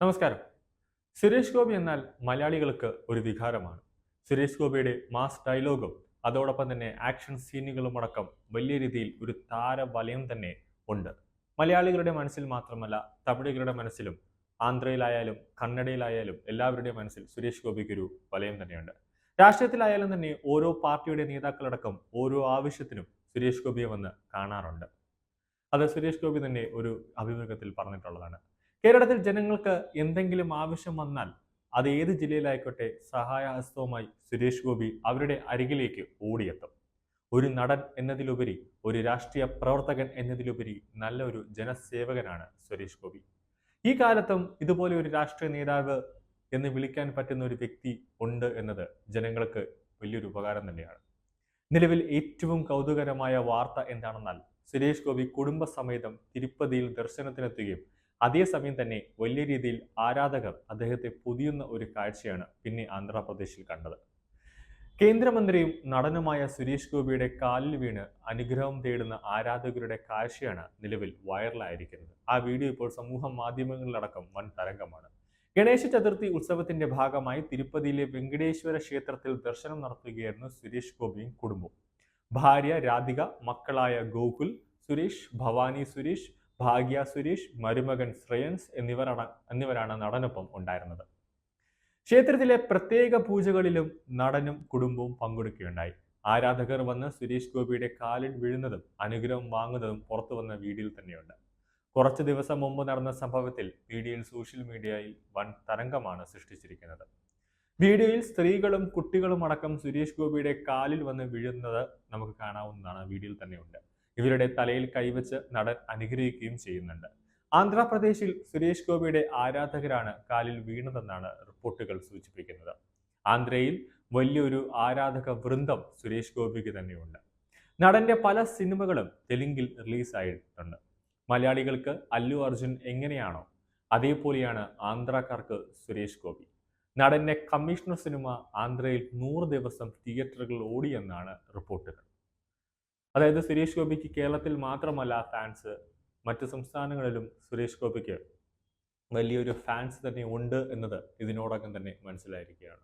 നമസ്കാരം. സുരേഷ് ഗോപി എന്നാൽ മലയാളികൾക്ക് ഒരു വികാരമാണ്. സുരേഷ് ഗോപിയുടെ മാസ് ഡയലോഗും അതോടൊപ്പം തന്നെ ആക്ഷൻ സീനുകളും അടക്കം വലിയ രീതിയിൽ ഒരു താരവലയം തന്നെ ഉണ്ട്. മലയാളികളുടെ മനസ്സിൽ മാത്രമല്ല തമിഴുകളുടെ മനസ്സിലും ആന്ധ്രയിലായാലും കന്നഡയിലായാലും എല്ലാവരുടെയും മനസ്സിൽ സുരേഷ് ഗോപിക്ക് ഒരു വലയം തന്നെയുണ്ട്. രാഷ്ട്രീയത്തിലായാലും തന്നെ ഓരോ പാർട്ടിയുടെ നേതാക്കളടക്കം ഓരോ ആവശ്യത്തിനും സുരേഷ് ഗോപിയെ വന്ന് കാണാറുണ്ട്. അത് സുരേഷ് ഗോപി തന്നെ ഒരു അഭിമുഖത്തിൽ പറഞ്ഞിട്ടുള്ളതാണ്. കേരളത്തിൽ ജനങ്ങൾക്ക് എന്തെങ്കിലും ആവശ്യം വന്നാൽ അത് ഏത് ജില്ലയിലായിക്കോട്ടെ സഹായഹസ്തവുമായി സുരേഷ് ഗോപി അവരുടെ അരികിലേക്ക് ഓടിയെത്തും. ഒരു നടൻ എന്നതിലുപരി ഒരു രാഷ്ട്രീയ പ്രവർത്തകൻ എന്നതിലുപരി നല്ലൊരു ജനസേവകനാണ് സുരേഷ് ഗോപി. ഈ കാലത്തും ഇതുപോലെ ഒരു രാഷ്ട്രീയ നേതാവ് എന്ന് വിളിക്കാൻ പറ്റുന്ന ഒരു വ്യക്തി ഉണ്ട് എന്നത് ജനങ്ങൾക്ക് വലിയൊരു ഉപകാരം തന്നെയാണ്. നിലവിൽ ഏറ്റവും കൗതുകരമായ വാർത്ത എന്താണെന്നാൽ സുരേഷ് ഗോപി കുടുംബസമേതം തിരുപ്പതിയിൽ ദർശനത്തിനെത്തുകയും അതേസമയം തന്നെ വലിയ രീതിയിൽ ആരാധകർ അദ്ദേഹത്തെ പൊതിയുന്ന ഒരു കാഴ്ചയാണ് പിന്നെ ആന്ധ്രാപ്രദേശിൽ കണ്ടത്. കേന്ദ്രമന്ത്രിയും നടനുമായ സുരേഷ് ഗോപിയുടെ കാലിൽ വീണ് അനുഗ്രഹം തേടുന്ന ആരാധകരുടെ കാഴ്ചയാണ് നിലവിൽ വൈറലായിരിക്കുന്നത്. ആ വീഡിയോ ഇപ്പോൾ സമൂഹ മാധ്യമങ്ങളിലടക്കം വൻ തരംഗമാണ്. ഗണേശ ചതുർത്ഥി ഉത്സവത്തിന്റെ ഭാഗമായി തിരുപ്പതിയിലെ വെങ്കടേശ്വര ക്ഷേത്രത്തിൽ ദർശനം നടത്തുകയായിരുന്നു സുരേഷ് ഗോപിയും കുടുംബവും. ഭാര്യ രാധിക മക്കളായ ഗോകുൽ സുരേഷ് ഭവാനി സുരേഷ് ഭാഗ്യ സുരേഷ് മരുമകൻ ശ്രേയൻസ് എന്നിവരാണ് എന്നിവരാണ് നടനൊപ്പം ഉണ്ടായിരുന്നത്. ക്ഷേത്രത്തിലെ പ്രത്യേക പൂജകളിലും നടനും കുടുംബവും പങ്കെടുക്കുകയുണ്ടായി. ആരാധകർ വന്ന് സുരേഷ് ഗോപിയുടെ കാലിൽ വീഴുന്നതും അനുഗ്രഹം വാങ്ങുന്നതും പുറത്തു വന്ന വീഡിയോയിൽ തന്നെയുണ്ട്. കുറച്ച് ദിവസം മുമ്പ് നടന്ന സംഭവത്തിൽ വീഡിയോയിൽ സോഷ്യൽ മീഡിയയിൽ വൻ തരംഗമാണ് സൃഷ്ടിച്ചിരിക്കുന്നത്. വീഡിയോയിൽ സ്ത്രീകളും കുട്ടികളും അടക്കം സുരേഷ് ഗോപിയുടെ കാലിൽ വന്ന് വീഴുന്നത് നമുക്ക് കാണാവുന്നതാണ്. വീഡിയോയിൽ തന്നെയുണ്ട്. ഇവരുടെ തലയിൽ കൈവച്ച് നടൻ അനുഗ്രഹിക്കുകയും ചെയ്യുന്നുണ്ട്. ആന്ധ്രാപ്രദേശിൽ സുരേഷ് ഗോപിയുടെ ആരാധകരാണ് കാലിൽ വീണതെന്നാണ് റിപ്പോർട്ടുകൾ സൂചിപ്പിക്കുന്നത്. ആന്ധ്രയിൽ വലിയൊരു ആരാധക വൃന്ദം സുരേഷ് ഗോപിക്ക് തന്നെയുണ്ട്. നടന്റെ പല സിനിമകളും തെലുങ്കിൽ റിലീസായിട്ടുണ്ട്. മലയാളികൾക്ക് അല്ലു അർജുൻ എങ്ങനെയാണോ അതേപോലെയാണ് ആന്ധ്രാക്കാർക്ക് സുരേഷ് ഗോപി. നടന്റെ കമ്മീഷണർ സിനിമ ആന്ധ്രയിൽ നൂറ് ദിവസം തിയേറ്ററുകൾ ഓടിയെന്നാണ് റിപ്പോർട്ടുകൾ. അതായത് സുരേഷ് ഗോപിക്ക് കേരളത്തിൽ മാത്രമല്ല ഫാൻസ് മറ്റ് സംസ്ഥാനങ്ങളിലും സുരേഷ് ഗോപിക്ക് വലിയൊരു ഫാൻസ് തന്നെ ഉണ്ട് എന്നത് ഇതിനോടകം തന്നെ മനസ്സിലായിരിക്കുകയാണ്.